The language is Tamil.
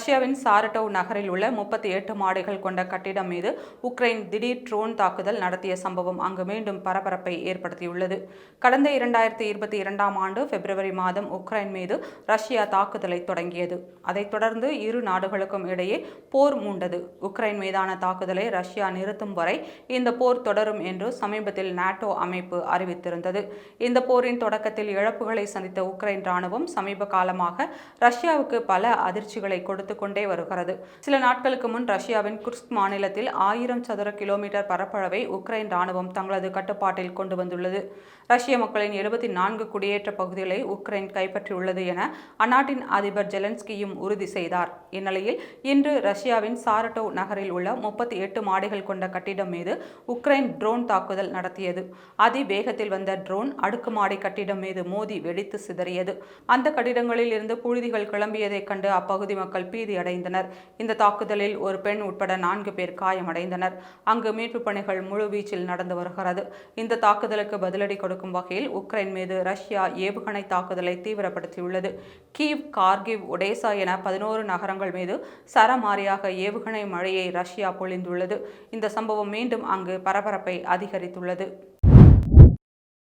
ரஷ்யாவின் சாரட்டோவ் நகரில் உள்ள முப்பத்தி எட்டு மாடிகள் கொண்ட கட்டிடம் மீது உக்ரைன் திடீர் ட்ரோன் தாக்குதல் நடத்திய சம்பவம் அங்கு மீண்டும் பரபரப்பை ஏற்படுத்தியுள்ளது. கடந்த இரண்டாயிரத்தி இருபத்தி இரண்டாம் ஆண்டு பிப்ரவரி மாதம் உக்ரைன் மீது ரஷ்யா தாக்குதலை தொடங்கியது. அதைத் தொடர்ந்து இரு நாடுகளுக்கும் இடையே போர் மூண்டது. உக்ரைன் மீதான தாக்குதலை ரஷ்யா நிறுத்தும் வரை இந்த போர் தொடரும் என்று சமீபத்தில் நாட்டோ அமைப்பு அறிவித்திருந்தது. இந்த போரின் தொடக்கத்தில் இழப்புகளை சந்தித்த உக்ரைன் ராணுவம் சமீப காலமாக ரஷ்யாவுக்கு பல அதிர்ச்சிகளை கொடுத்து கொண்டே வருகிறது. சில நாட்களுக்கு முன் ரஷ்யாவின் குர்ஸ்க் மாநிலத்தில் ஆயிரம் சதுர கிலோமீட்டர் பரப்பளவை உக்ரைன் ராணுவம் தங்களது கட்டுப்பாட்டில் கொண்டு வந்துள்ளது. ரஷ்ய மக்களின் எழுபத்தி நான்கு குடியேற்ற பகுதிகளை உக்ரைன் கைப்பற்றியுள்ளது என அந்நாட்டின் அதிபர் ஜெலன்ஸ்கியும் உறுதி செய்தார். இந்நிலையில் இன்று ரஷ்யாவின் சாரட்டோ நகரில் உள்ள முப்பத்தி எட்டு மாடிகள் கொண்ட கட்டிடம் மீது உக்ரைன் ட்ரோன் தாக்குதல் நடத்தியது. அதிவேகத்தில் வந்த ட்ரோன் அடுக்குமாடி கட்டிடம் மீது மோதி வெடித்து சிதறியது. அந்த கட்டிடங்களில் இருந்து புழுதிகள் கிளம்பியதைக் கண்டு அப்பகுதி மக்கள் பீதியடைந்தனர் இந்த தாக்குதலில் ஒரு பெண் உட்பட நான்கு பேர் காயமடைந்தனர். அங்கு மீட்புப் பணிகள் முழுவீச்சில் நடந்து வருகிறது. இந்த தாக்குதலுக்கு பதிலடி கொடுக்கும் வகையில் உக்ரைன் மீது ரஷ்யா ஏவுகணை தாக்குதலை தீவிரப்படுத்தியுள்ளது. கீவ் கார்கிவ் ஒடேசா என பதினோரு நகரங்கள் மீது சரமாரியாக ஏவுகணை மழையை ரஷ்யா பொழிந்துள்ளது. இந்த சம்பவம் மீண்டும் அங்கு பரபரப்பை அதிகரித்துள்ளது.